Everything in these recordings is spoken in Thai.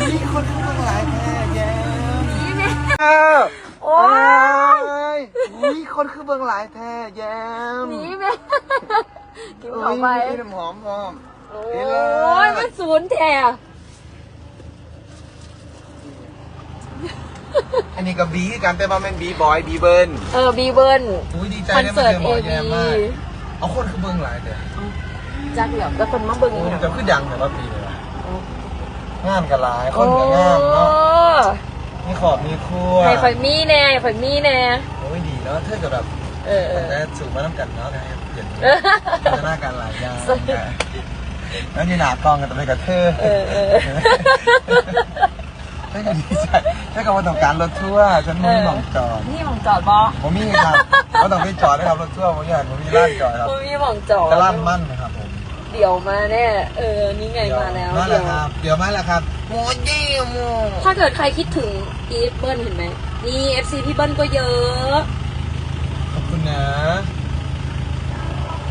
มีคนข้างหลายแท้แย้มนี่แม่เออโอ้ยมีคนคือเบื้องหลายแท้แย้มนี่แม่กินเข้าไปโอ้ยมีน้ำหอมพร้อม โอนี่เลย้ยมันศูนย์แท้อันนี้กับบีกันแต่ว่าเป็นบีบอยบีเบิร์นเออบีเบิร์น อุ้ยดีใจคอนได้มาเสิร์ตเจอหมเออวีแย้มมากเอาคนคือเบื้องหลายเด้อจักเหลี่ยมแล้วคนมาเบิ่งโอ้อียกจะคือดังแต่ว่าปีเลยวะ งามกันหลายคนกับงามเนาะโอ้มีขอบมีคั่วให้ข่อยมีแน่ให้ข่อยมีแน่โอ้ยดีเนาะเท่ากับแบบเออเออแต่สูงมาน้ำกันเนาะไงเปลี่ยนเออพัฒนาการหลายอย่างค่ะแล้วนี่หนากล้องกันแต่ไปกับเธอเออเออได้ก็ดีใจได้ก็ว่าต้องการรถทั่วร์ฉันไม่มีหมองจอดนี่หมองจอดบอผมมีครับเขาต้องไปจอดนะครับรถทั่วร์ผมอยากผมมีร้านจอดครับมันมีหมองจอดจะร้านมั่นนะครับผม เดี๋ยวมาแน่เออนี่ไงมาแล้วมาเดี๋แล้ยววครับ เดี๋ยวมาแล้วครับโมยี่โมถ้าเกิดใครคิดถึงอีฟเบิ้ลเห็นไหมนี่ FC พี่เบิ้ลก็เยอะ ขอบคุณนะ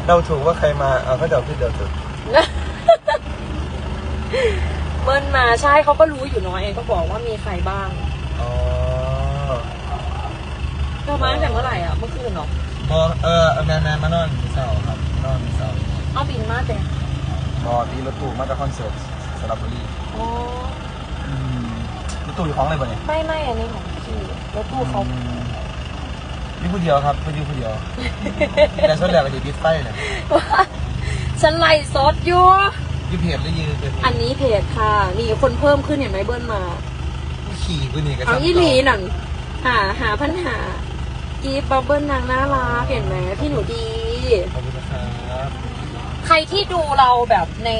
เราถูกว่าใครมาเอาเขาเดาผิดเดาถูกเบิ้ลมาใช่เขาก็รู้อยู่เน้อยเองก็บอกว่ามีใครบ้างอ๋อเธอมาตั้งแต่เมื่อไหร่อะเมื่อคืนเหรอพอเออแมนแมนมานอนมีเสาร์ครับ นอนมีเสาร์ เอาบินมาแต่ บอตีรถตู้มาจากคอนเสิร์ตสระบุรีอ๋ออืมรถตู้อยู่ของอะไรบ่เนี่ยไม่ไม่อันนี้ของพี่แล้วตู้เขาอืมนี่ผู้เดียวครับเพื่อนอยู่ผู้เดียวแต่ส่วนใหญ่ก็จะดิสไฟเนี่ยฉันไล่ซดอยู่ยืมเพจหรือยืมเป็นอันนี้เพจค่ะมีคนเพิ่มขึ้นเห็นไหมเบิ้ลมา ขี่กูนี่ก็เอาอีหลีหนังหาหาปัญหาอีฟบับเบิ้ลนางน่ารักเห็นไหมพี่หนูดี ขอบคุณนะครับ ใครที่ดูเราแบบใน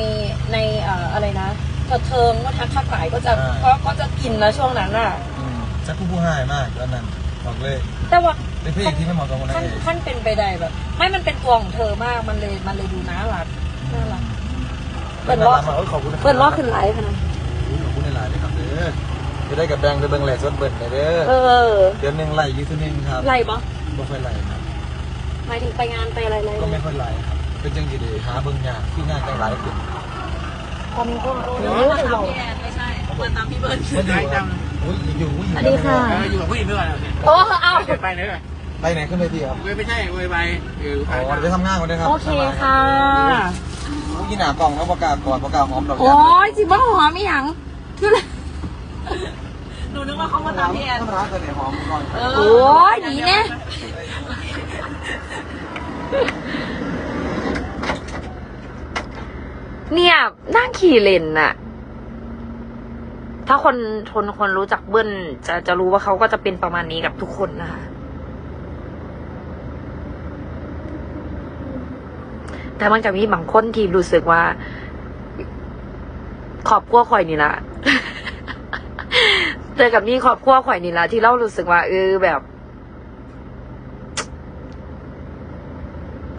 ในเอ่ออะไรนะกระเทิงว่าทักทักหลายก็จะก็ก็จะกินนะช่วงนั้นอะ อืมจักผู้ผู้ให้มากแล้วนั้นบอกเลยแต่ว่าเป็นพระเอกที่ไม่เหมาะกับคนนั้ขั้นนขั้นเป็นไปได้แบบ ไม่มันเป็นตัวของเธอมากมันเลยมันเลยดูน่ารักน่ารัก เปิดล้อมาเอ้ยขอบคุณนะครับเปิดล้อขึ้นไลฟ์นะขอบคุณในหลายเลยครับเด้อจะได้กับแบงค์ไปเบิ่งแหล่สดเบิ่นเลยเด้อเออเดือนหนึ่งไหลยี่สิบนึงครับไรปะไม่ค่อยไหลครับหมายถึงไปงานไปอะไรอะไรก็ไม่ค่อยไหลครับ เป็นจังจีดีหาเบิ่งยากที่งานจังหลายขึ้นตอนนี้ก็เออมาตามพี่แอนไม่ใช่มาตามพี่เบิร์นไม่อยู่จังอุ้ยอยู่อุ้ยอยู่สวัสดีค่ะอออยู่กับผู้หญิงด้วยกันนี่ยโอ้เอาเดี๋ยวไปเลยเหรอไปไหนขึ้นไปดีครับไม่ใช่เวยไปอยู่อ๋อไปทำงานก่อนนะครับโอเคค่ะอุ้ยหนากล่องแล้วประกาศก่อนประกาศหอมดอกโอ้ยจิบ้าหอมไม่ยังคืออะไรหนูนึกว่าเขามาตามพี่แอนธรรมดาเสน่ห์หอมก่อนโอ้ยหนีเนี่ย เนี่ยนั่งขี่เลนน่ะ ถ้าคนทนคนรู้จักเบิ้ลจะจะรู้ว่าเขาก็จะเป็นประมาณนี้กับทุกคนนะคะแต่มันจะมีบางคนที่รู้สึกว่า ขอบครัวข่อยนี่ละเจอกับนี่ขอบครัวข่อยนี่ละที่เรารู้สึกว่าเออแบบ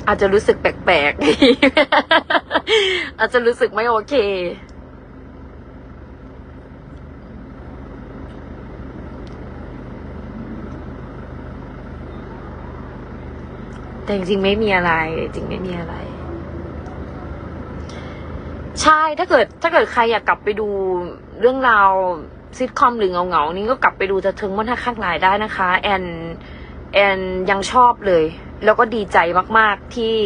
อาจจะรู้สึกแปลกๆ อาจจะรู้สึกไม่โอเค แต่จริงๆไม่มีอะไร จริงไม่มีอะไร ใช่ ถ้าเกิด ถ้าเกิดใครอยากกลับไปดูเรื่องราวซิทคอมหรือเงาเงาๆนี้ก็กลับไปดูจะถึงวันทักข้างหลายได้นะคะ แอน แอนยังชอบเลย แล้วก็ดีใจมากๆที่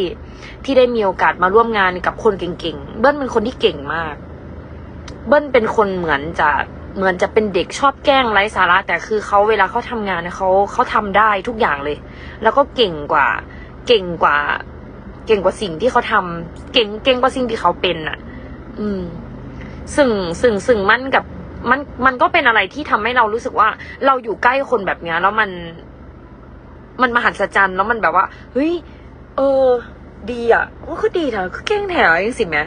ที่ได้มีโอกาสมาร่วมงานกับคนเก่งๆ เบิ้ลเป็นคนที่เก่งมาก เบิ้ลเป็นคนเหมือนจะเหมือนจะเป็นเด็กชอบแกล้งไร้สาระ แต่คือเขาเวลาเขาทำงานเขาเขาทำได้ทุกอย่างเลย แล้วก็เก่งกว่า เก่งกว่า เก่งกว่าสิ่งที่เขาทำเก่งเก่งกว่าสิ่งที่เขาเป็นอะ อืมซึ่งซึ่งซึ่งมันกับมันมันก็เป็นอะไรที่ทำให้เรารู้สึกว่า เราอยู่ใกล้คนแบบนี้แล้วมัน มันมหัศจรรย์แล้วมันแบบว่าเฮ้ยเออ ดีอะก็คือดีเถอะคือเก่งแถวยังสิแหม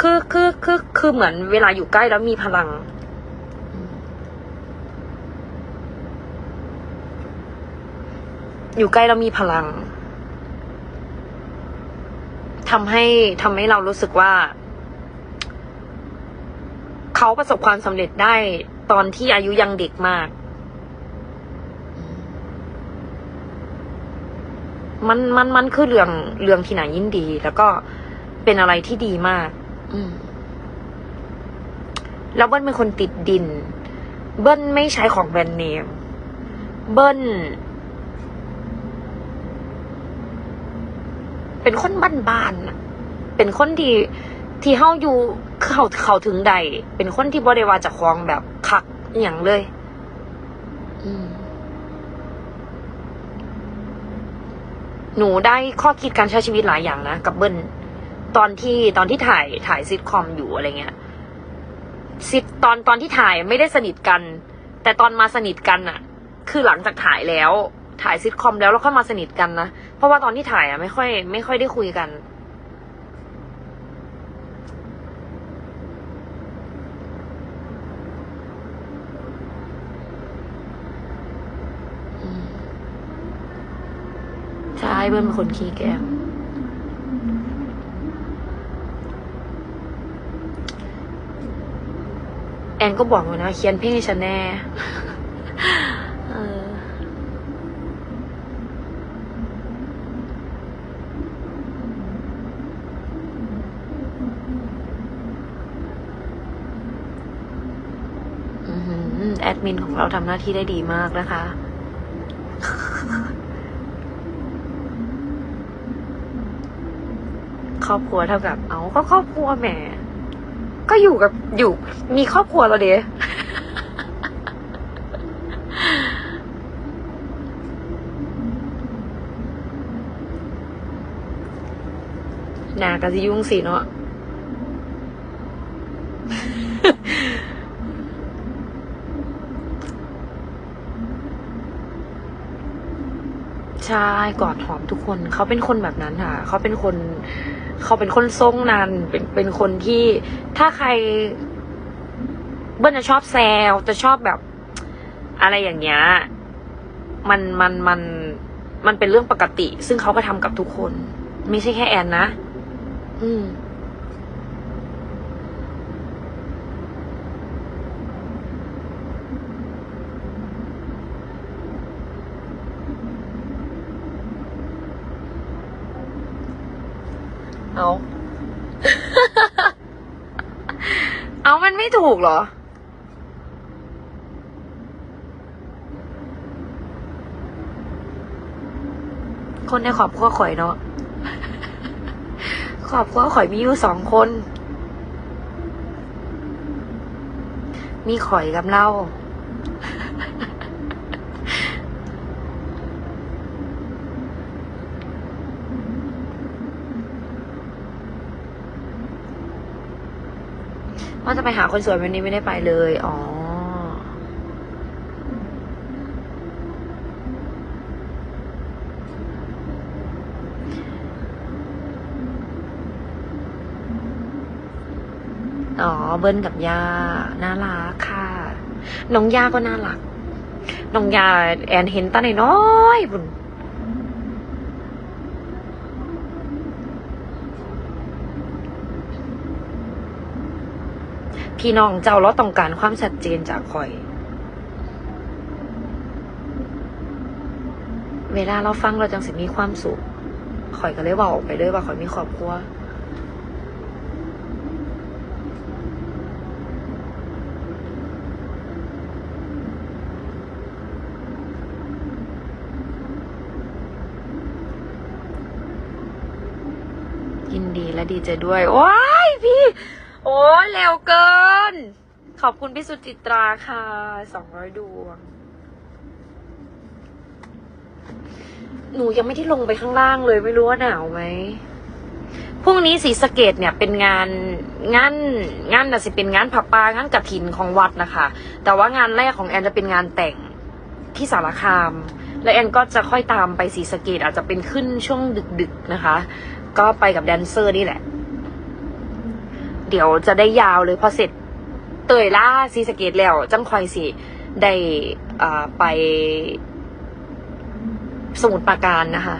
คือคือคือคือเหมือนเวลาอยู่ใกล้แล้วมีพลังอยู่ใกล้แล้วมีพลังทำให้ทำให้เรารู้สึกว่า เขาประสบความสำเร็จได้ตอนที่อายุยังเด็กมาก มันมันมันคือเรื่องเรื่องที่น่ายินดี แล้วก็เป็นอะไรที่ดีมาก อืมแล้วเบิ้ลเป็นคนติดดิน เบิ้ลไม่ใช้ของแบรนด์เนม เบิ้ลเป็นคนบ้านๆน่ะเป็นคนที่ที่เฮาอยู่เขาเขาถึงใด เป็นคนที่บ่ได้ว่าจะคลองแบบคักอหย่างเลย อืม หนูได้ข้อคิดการใช้ชีวิตหลายอย่างนะกับเบิ้ลตอนที่ตอนที่ถ่ายถ่ายซิทคอมอยู่อะไรเงี้ยซิทตอนตอนที่ถ่ายไม่ได้สนิทกัน แต่ตอนมาสนิทกันอะคือหลังจากถ่ายแล้ว ถ่ายซิทคอมแล้วแล้วค่อยมาสนิทกันนะเพราะว่าตอนที่ถ่ายอะไม่ค่อย ไม่ค่อยได้คุยกัน ใช่เบิ้ลเป็นคนขี้แกล้งแอนก็บอกอยู่นะเขียนเพลงให้ฉันแน่เอออื้อหือแอดมินของเราทำหน้าที่ได้ดีมากนะคะ ครอบครัวเท่ากับ เอาก็ครอบครัวแหมก็อยู่กับอยู่มีครอบครัวแล้วเด้นากะสิยุ่งสิเนาะใช่กอดหอมทุกคน เขาเป็นคนแบบนั้นค่ะ เขาเป็นคน เขาเป็นคนทรงนันเป็นเป็นคนที่ถ้าใคร เบิ้ลจะชอบแซวจะชอบแบบ อะไรอย่างเงี้ยมันมันมันมันเป็นเรื่องปกติ ซึ่งเขาก็ทำกับทุกคน ไม่ใช่แค่แอนนะ อืม เอา เอามันไม่ถูกเหรอ คนในครอบครัวข่อยเนาะครอบครัวข่อยมีอยู่สองคน มีข่อยกับเรา ว่าจะไปหาคนสวยวันนี้ไม่ได้ไปเลย อ๋อ อ๋อ เบิ้ลกับยา น่ารักค่ะ น้องย่าก็น่ารัก น้องย่าแอนเห็นตาน้อยบุญ พี่น้องเจ้าเราต้องการความชัดเจนจากข่อย เวลาเราฟังเราจังสิมีความสุขข่อยก็เลยบอกออกไปเลยว่าข่อยมีครอบครัวยินดีและดีใจด้วย โอ้ยพี่ โอ้ยเร็วเกิน ขอบคุณพี่สุจิตราค่ะสองร้อยดวง หนูยังไม่ได้ลงไปข้างล่างเลยไม่รู้ว่าหนาวไหมพรุ่งนี้สีสะเกตเนี่ยเป็นงานงานงานน่ะสิเป็นงานผับปางานกระถินของวัดนะคะ แต่ว่างานแรกของแอนจะเป็นงานแต่งที่สารคาม และแอนก็จะค่อยตามไปสีสะเกตอาจจะเป็นขึ้นช่วงดึกๆนะคะ ก็ไปกับแดนเซอร์นี่แหละ เดี๋ยวจะได้ยาวเลยพอเสร็จเตยล่าซีสเกตแล้วจังคอยสิได้อ่าไปสมุดปราการนะคะ